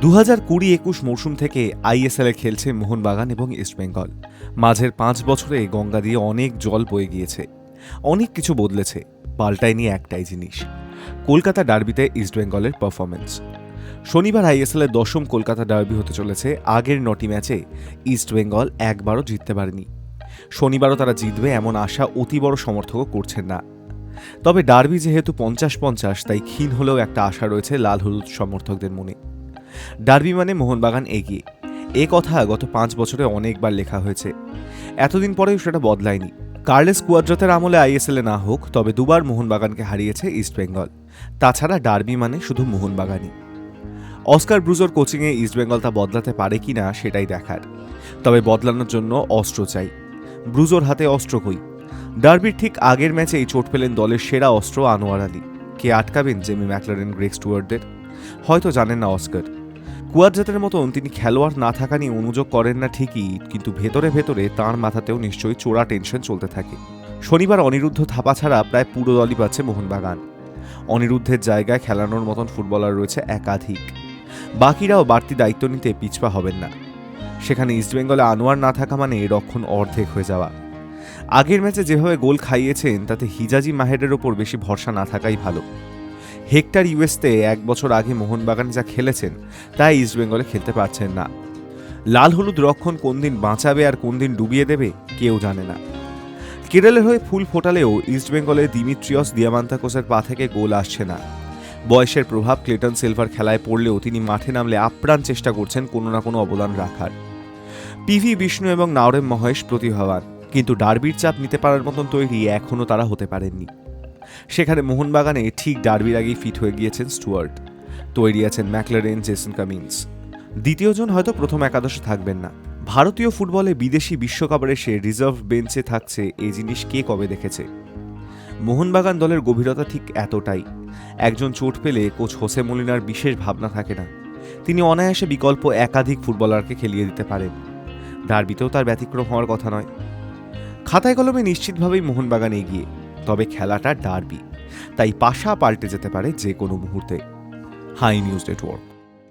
দু হাজার কুড়ি একুশ মৌসুম থেকে আইএসএলে খেলছে মোহনবাগান এবং ইস্টবেঙ্গল মাঝের পাঁচ বছরে গঙ্গা দিয়ে অনেক জল বয়ে গিয়েছে। অনেক কিছু বদলেছে পাল্টায়নি একটাই জিনিস। কলকাতা ডার্বিতে ইস্টবেঙ্গলের পারফরমেন্স শনিবার আইএসএল এর দশম কলকাতা ডার্বি হতে চলেছে, আগের নটি ম্যাচে ইস্টবেঙ্গল একবারও জিততে পারেনি। শনিবারও তারা জিতবে এমন আশা অতি বড় সমর্থকও করছেন না। তবে ডার্বি যেহেতু পঞ্চাশ পঞ্চাশ, তাই ক্ষীণ হলেও একটা আশা রয়েছে লাল হলুদ সমর্থকদের মনে। ডার্বি মানে মোহনবাগান এগিয়ে। এ কথা গত পাঁচ বছরে অনেকবার লেখা হয়েছে। এতদিন পরেও সেটা বদলায়নি। কার্লেস কুয়াড্রাতের আমলে আইএসএলে না হোক, তবে দুবার মোহনবাগানকে হারিয়েছে ইস্টবেঙ্গল তাছাড়া ডার্বি মানে শুধু মোহনবাগানই। অস্কার ব্রুজোর কোচিংয়ে ইস্টবেঙ্গল তা বদলাতে পারে কি না সেটাই দেখার। তবে বদলানোর জন্য অস্ত্র চাই। ব্রুজোর হাতে অস্ত্র কই? ডার্বির ঠিক আগের ম্যাচেই চোট পেলেন দলের সেরা অস্ত্র আনোয়ার আলী। কে আটকাবেন জেমি ম্যাকলারেন গ্রেক স্টুয়ার্ডদের হয়তো জানেন না অস্কার। কুয়ারজাতের মতন তিনি খেলোয়াড় না থাকা নিয়ে অনুযোগ করেন না ঠিকই, কিন্তু ভেতরে ভেতরে তাঁর মাথাতেও নিশ্চয়ই চোরা টেনশন চলতে থাকে। শনিবার অনিরুদ্ধ থাপা ছাড়া প্রায় পুরো দলই পাচ্ছে মোহনবাগান। অনিরুদ্ধের জায়গায় খেলানোর মতন ফুটবলার রয়েছে একাধিক। বাকিরাও বাড়তি দায়িত্ব নিতে পিছপা হবেন না। সেখানে ইস্টবেঙ্গলে আনোয়ার না থাকা মানে রক্ষণ অর্ধেক হয়ে যাওয়া। আগের ম্যাচে যেভাবে গোল খাইয়েছেন, তাতে হিজাজি মাহেরের ওপর বেশি ভরসা না থাকাই ভালো। হেক্টর ইউএসতে এক বছর আগে মোহনবাগান যা খেলেছেন, তাই ইস্টবেঙ্গলে খেলতে পারছেন না। লাল হলুদ রক্ষণ কোন দিন বাঁচাবে আর কোন দিন ডুবিয়ে দেবে, কেউ জানে না। কেরলের হয়ে ফুল ফোটালেও ইস্টবেঙ্গলের দিমিত্রিয়স দিয়ামান্তাকোসের পা থেকে গোল আসছে না। বয়সের প্রভাব ক্লেটন সিলভার খেলায় পড়লেও তিনি মাঠে নামলে আপ্রাণ চেষ্টা করছেন কোনো না কোনো অবদান রাখার। পিভি বিষ্ণু এবং নাওরেম মহেশ প্রতিভাবান, কিন্তু ডার্বির চাপ নিতে পারার মতন তৈরি এখনও তারা হতে পারেননি। সেখানে মোহনবাগানে ঠিক ডার্বির আগেই ফিট হয়ে গিয়েছেন স্টুয়ার্ট। তৈরি আছেন ম্যাকলারেন, জেসন কামিন্স। দ্বিতীয়জন হয়তো প্রথম একাদশে থাকবেন না। ভারতীয় ফুটবলে বিদেশি বিশ্বকাপের এসে রিজার্ভ বেঞ্চে থাকছে এই জিনিস কে কবে দেখেছে? মোহনবাগান দলের গভীরতা ঠিক এতটাই। একজন চোট পেলে কোচ হোসে মলিনার বিশেষ ভাবনা থাকে না। তিনি অনায়াসে বিকল্প একাধিক ফুটবলারকে খেলিয়ে দিতে পারেন। ডার্বিতেও তার ব্যতিক্রম হওয়ার কথা নয়। খাতায় কলমে নিশ্চিতভাবেই মোহনবাগান এগিয়ে। তবে খেলাটা ডার্বি। তাই পাশা পাল্টে যেতে পারে যে কোনো মুহূর্তে। Hi news network.